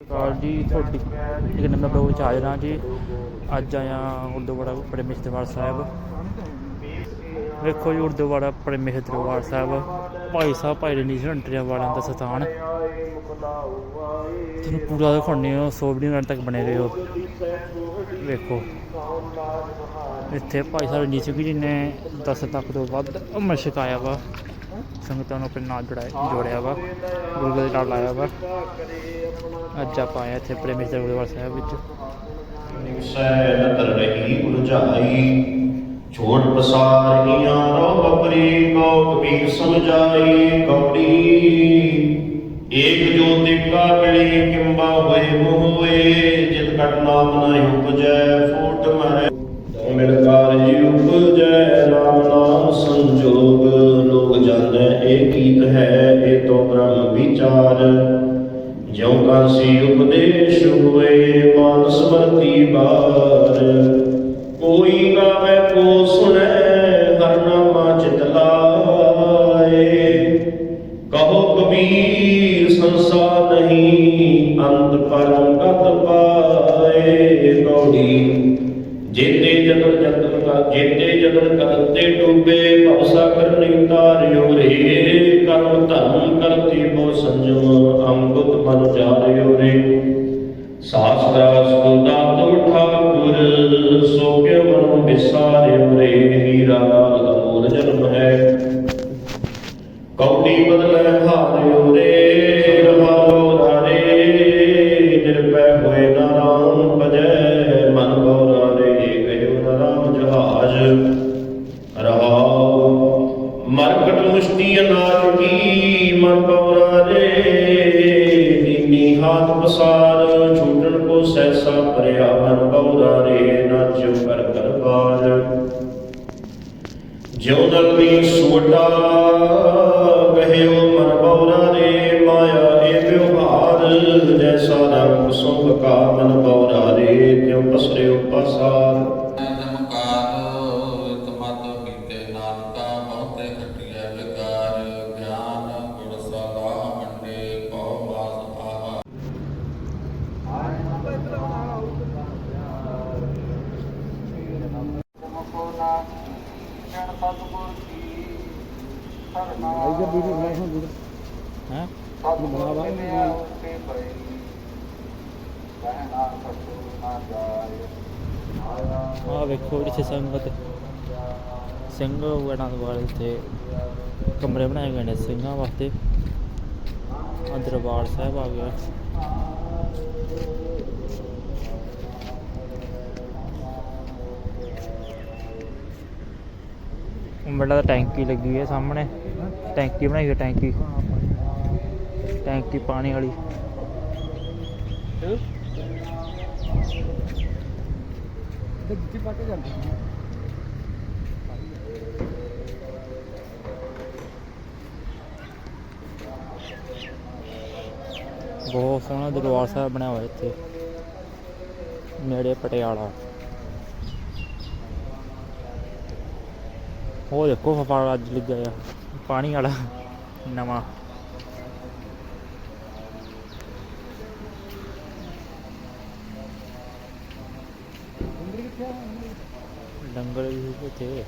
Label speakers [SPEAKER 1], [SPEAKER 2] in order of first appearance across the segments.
[SPEAKER 1] ਕਾਲ ਜੀ, ਤੁਹਾਡੀ ਇੱਕ ਨੰਬਰ ਬਲੌਗ ਵਿੱਚ ਹਾਜ਼ਰ ਹਾਂ ਜੀ। ਅੱਜ ਆਇਆ ਗੁਰਦੁਆਰਾ ਦਰਬਾਰ ਸਾਹਿਬ। ਵੇਖੋ ਜੀ, ਗੁਰਦੁਆਰਾ ਦਰਬਾਰ ਸਾਹਿਬ। ਭਾਈ ਸਾਹਿਬ, ਭਾਈ ਰਣਜੀਤ ਸਿੰਘ ਹੰਟਰੀਆ ਵਾਲਿਆਂ ਦਾ ਸਥਾਨ। ਤੁਹਾਨੂੰ ਪੂਰਾ ਦਿਖਾਉਂਦੇ ਹੋ 100 ਵੀਡੀਓ ਤੱਕ ਬਣੇ ਰਹੋ ਵੇਖੋ। ਇੱਥੇ ਭਾਈ ਸਾਹਿਬ ਰਣਜੀਤ ਸਿੰਘ ਜੀ ਨੇ 10 ਤੱਕ ਤੋਂ ਵੱਧ ਅਮਰ ਛਕਾਇਆ ਵਾ। ਸੰਗਤਾਂ ਨੂੰ ਆਪਣੇ ਨਾਲ ਜੁੜਾਇਆ ਜੋੜਿਆ ਵਾ। ਗੁਰੂ ਦੇ ਨਾਲ ਲਾਇਆ ਵਾ। ਅੱਜ ਆਪਾਂ ਆਏ ਇੱਥੇ ਪ੍ਰੇਮੇਸ਼ਰ ਗੁਰਦੁਆਰਾ ਸਾਹਿਬ ਵਿੱਚ।
[SPEAKER 2] ਨਿਵਸੈ ਨਤਰ ਰਹੀ ਉਲਝਾਈ, ਛੋੜ ਪਸਾਰੀਆਂ ਰੋ ਬਪਰੀ ਕੋ ਕਬੀਰ ਸਮਝਾਈ ਕੌੜੀ। ਏਕ ਜੋ ਤਿਕਾ ਮਿਲੀ ਕਿੰਬਾ ਹੋਏ ਮੋਏ, ਜਿਤ ਕਟ ਨਾਮ ਨਾ ਉਪਜੈ, ਫੂਟ ਮਰੇ। ਵਿਚਾਰ। ਜਿਉ ਕਾਸੀ ਉਪਦੇਸ਼ ਹੋਏ, ਮਾਨ ਸਮਰਤੀ ਬਾਰ। ਕੋਈ ਗਾਵੇ ਕੋ ਸੁਣੈ ਹਰ ਨਾਮਾ ਚਿਤ ਲਾਏ। ਕਹੋ ਕਬੀਰ, ਸੰਸਾਰ ਨਹੀਂ ਅੰਤ ਪਰਮ ਗਤ ਪਾਏ। ਕੌੜੀ ਜੇਤੇ ਜਨਮ ਜਨਮ ਕਾ, ਜੇਤੇ ਜਨਮ ਕਰਤੇ ਡੂਬੇ, ਭਵ ਸਾਗਰ ਨਹੀਂ ਤਾਰਿਓ ਰੇ ਕੌਡੀ ਬਦਲੇ ਹਾਰਿਓ ਰੇ ਰਹਾਓ ਰੇ ਨਿਰਪੈ ਹੋਏ ਨਾਮ ਭਜੈ, ਮਨ ਬੋਰਾ ਰੇ ਕਹਿਓ ਨਾਮ ਜਹਾਜ। ਰਹਾਓ, ਮਰਕਟ ਮੁਸ਼ਤੀ ਅਨਾਜ ਕੀ, ਮਨ ਬੋਰਾ ਰੇ ਨੀਮੀ ਹਾਥ ਪਸਾਰ, ਛੂਟਣ ਕੋ ਸੈਸਾ ਪਰਿਆ ਮਨ ਬੋਰਾ ਰੇ ਨਾਚਿਓ ਕਰ ਕਰਵਾਰ ਜਿਉ ਨਲਮੀ ਸੋਟਾ
[SPEAKER 1] ਆ ਵੇਖੋ ਇੱਥੇ ਸੰਗਤ ਸਿੰਘ ਵੜਾਂ ਵਾਲੇ ਇੱਥੇ ਕਮਰੇ ਬਣਾਏ ਗਏ ਨੇ, ਸਿੰਘਾਂ ਵਾਸਤੇ। ਦਰਬਾਰ ਸਾਹਿਬ ਆ ਗਿਆ। ਉਮੜਾ ਟੈਂਕੀ ਲੱਗੀ ਹੋਈ ਹੈ ਸਾਹਮਣੇ। ਟੈਂਕੀ ਬਣਾਈ ਹੋਈ ਟੈਂਕੀ। ਟੈਂਕੀ ਪਾਣੀ ਵਾਲੀ।
[SPEAKER 3] ਜਿੱਥੇ ਪਾ ਕੇ ਜਾਂਦੇ?
[SPEAKER 1] ਬਹੁਤ ਸੋਹਣਾ ਦਰਬਾਰ ਸਾਹਿਬ ਬਣਿਆ ਹੋਇਆ ਇੱਥੇ। ਨੇੜੇ ਪਟਿਆਲਾ। ਉਹ ਦੇਖੋ ਫਫਾੜਾ ਅੱਜ ਲੱਗਿਆ ਆ, ਪਾਣੀ ਵਾਲਾ ਨਵਾਂ। ਡੰਗਰ ਵੀ ਇੱਥੇ।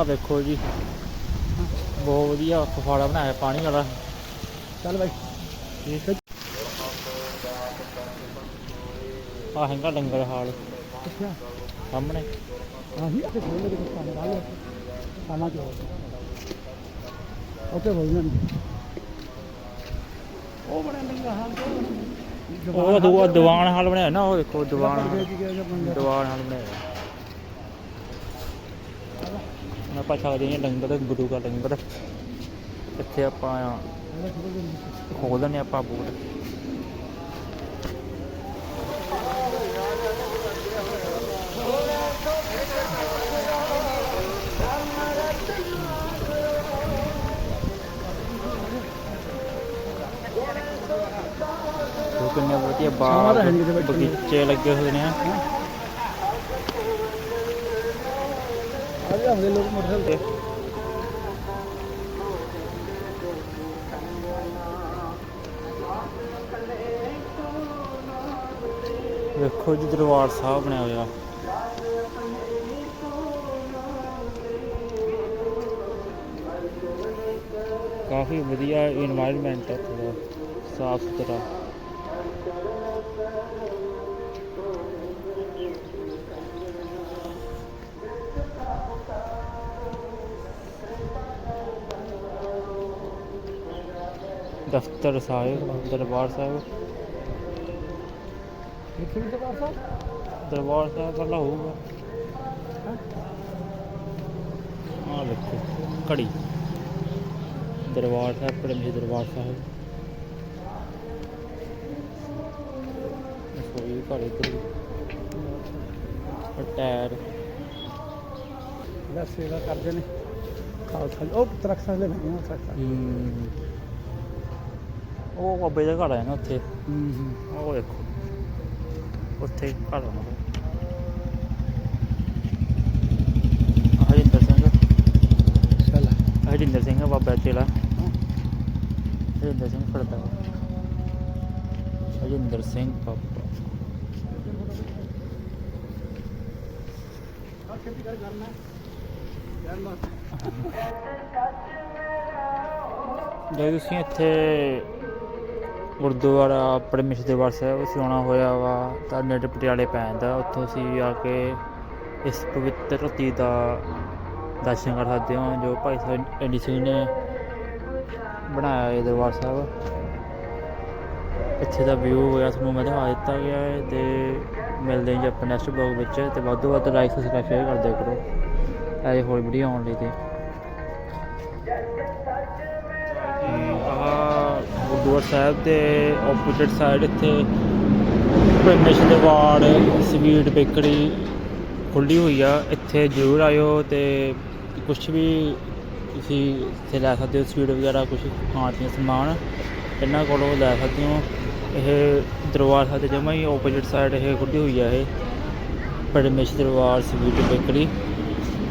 [SPEAKER 1] ਆਹ ਵੇਖੋ ਜੀ। ਬਹੁਤ ਵਧੀਆ ਫਫਾੜਾ ਬਣਾਇਆ ਪਾਣੀ ਵਾਲਾ।
[SPEAKER 3] ਚੱਲ ਬਾਈ।
[SPEAKER 1] ਠੀਕ ਹੈ ਆ ਹੈਗਾ ਡੰਗਰ ਹਾਲ।
[SPEAKER 3] ਆ
[SPEAKER 1] ਸਾਹਮਣੇ।
[SPEAKER 3] ਆਹੀ ਤੇ ਖੋਲ ਦੇ ਕੁਝ ਕੰਮ ਨਾਲ ਜੋ ਓਕੇ ਬੋਲ ਨਾ ਉਹ ਬੜਾ ਲੰਗਾ ਹਾਲ
[SPEAKER 1] ਉਹ ਦੋ ਦੀਵਾਨ ਹਾਲ ਬਣਾਇਆ ਨਾ ਉਹ ਦੇਖੋ ਦੀਵਾਨ ਦੀਵਾਨ ਹਾਲ ਬਣਾਇਆ ਆਪਾਂ ਪਛਾ ਦੇ ਲੰਗਰ ਗੁਰੂ ਦਾ ਡੰਗਰ ਇੱਥੇ ਆਪਾਂ ਖੋਲ ਦਿੰਦੇ ਆਪਾਂ ਬੂਟ ਕਿੰਨੇ ਵਧੀਆ ਬਾਗ, ਬਗੀਚੇ ਲੱਗੇ ਹੋਏ ਨੇ। देखो जी दरबार साहब बनया हुआ काफ़ी वाइया इनवायरमेंट है साफ़ सुथरा।
[SPEAKER 3] दफ्तर साहिब दरबार साहिब।
[SPEAKER 1] दरबार साहब? वाला होगा हाँ। देखो कड़ी। दरबार साहब कड़म दरबार साहब। घर इधर टायर।
[SPEAKER 3] बस सेवा करते हैं खाल खाल ओ ट्रक साले भेजना ट्रक साले।
[SPEAKER 1] हम्म। ਉਹ ਬਾਬੇ ਦਾ ਘਰ ਆ ਨਾ ਉੱਥੇ।
[SPEAKER 3] ਹੂੰ ਹੂੰ
[SPEAKER 1] ਉਹ ਦੇਖੋ ਉੱਥੇ ਘਰ ਆ ਹਰਿੰਦਰ ਸਿੰਘ।
[SPEAKER 3] ਚਲ।
[SPEAKER 1] ਹਰਿੰਦਰ ਸਿੰਘ ਬਾਬਾ ਚੇਲਾ ਹਰਿੰਦਰ ਸਿੰਘ ਪੜਦਾ ਹਰਿੰਦਰ ਸਿੰਘ ਬਾਬਾ।
[SPEAKER 3] ਖੇਤੀ ਕਰ ਕਰਨਾ। ਯਾਰ ਮਾਸ
[SPEAKER 1] ਜੇ ਤੁਸੀਂ ਇੱਥੇ ਗੁਰਦੁਆਰਾ ਪਰਮੇਸ਼ਰ ਦਰਬਾਰ ਸਾਹਿਬ ਅਸੀਂ ਹੋਇਆ ਵਾ, ਤਾਂ ਨੇੜੇ ਪਟਿਆਲੇ ਪੈ ਜਾਂਦਾ। ਉੱਥੋਂ ਅਸੀਂ ਆ ਕੇ ਇਸ ਪਵਿੱਤਰ ਧਰਤੀ ਦਾ ਦਰਸ਼ਨ ਕਰ ਸਕਦੇ ਹਾਂ, ਜੋ ਭਾਈ ਸਾਹਿਬ ਐਡੀ ਸਿੰਘ ਨੇ ਬਣਾਇਆ ਹੈ ਦਰਬਾਰ ਸਾਹਿਬ। ਇੱਥੇ ਦਾ ਵਿਊ ਹੋਇਆ, ਤੁਹਾਨੂੰ ਮੈਂ ਦਿਖਾ ਦਿੱਤਾ ਗਿਆ ਹੈ ਤੇ ਮਿਲਦੇ ਹਾਂ ਜੀ ਆਪਣੇ ਨੈਕਸਟ ਬਲੌਗ ਵਿੱਚ। ਤੇ ਵੱਧ ਤੋਂ ਵੱਧ ਲਾਈਕ ਸਬਸਕ੍ਰਾਈਬ ਸ਼ੇਅਰ ਕਰਦੇ ਕਰੋ। ਐਜੇ ਹੋਰ ਵੀਡੀਓ ਆਉਣ ਲਈ ਤੇ। ਆਹ ਗੁਰਦੁਆਰਾ ਸਾਹਿਬ ਦੇ ਆਪੋਜ਼ਿਟ ਸਾਈਡ ਇੱਥੇ ਪਰਮੇਸ਼ਰ ਦੇ ਵਾਰਡ ਸਵੀਟ ਬੇਕਰੀ ਖੁੱਲੀ ਹੋਈ ਆ। ਇੱਥੇ ਜ਼ਰੂਰ ਆਇਓ ਤੇ ਕੁਝ ਵੀ ਤੁਸੀਂ ਇੱਥੇ ਲੈ ਸਕਦੇ ਹੋ, ਸਵੀਟ ਵਗੈਰਾ ਕੁਝ ਖਾਣ ਪੀਣ ਸਮਾਨ, ਇਹਨਾਂ ਕੋਲੋਂ ਲੈ ਸਕਦੇ ਹੋ। ਇਹ ਦਰਬਾਰ ਸਾਹਿਬ ਦੇ ਜਮਾ ਹੀ ਆਪੋਜ਼ਿਟ ਸਾਈਡ ਇਹ ਖੁੱਲੀ ਹੋਈ ਆ ਇਹ। ਪਰਮੇਸ਼ਰ ਦਰਬਾਰ, ਸਵੀਟ ਬੇਕਰੀ।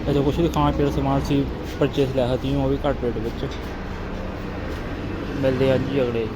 [SPEAKER 1] ਇੱਥੇ ਕੁਝ ਵੀ ਖਾਣ ਪੀਣ ਦਾ ਸਮਾਨ ਸੀ ਪਰਚੇਸ ਲੈ ਸਕਦੇ ਹੋ, ਉਹ ਵੀ ਘੱਟ ਰੇਟ ਵਿੱਚ। ਮਿਲਦੇ ਹਾਂ ਜੀ ਅਗਲੇ।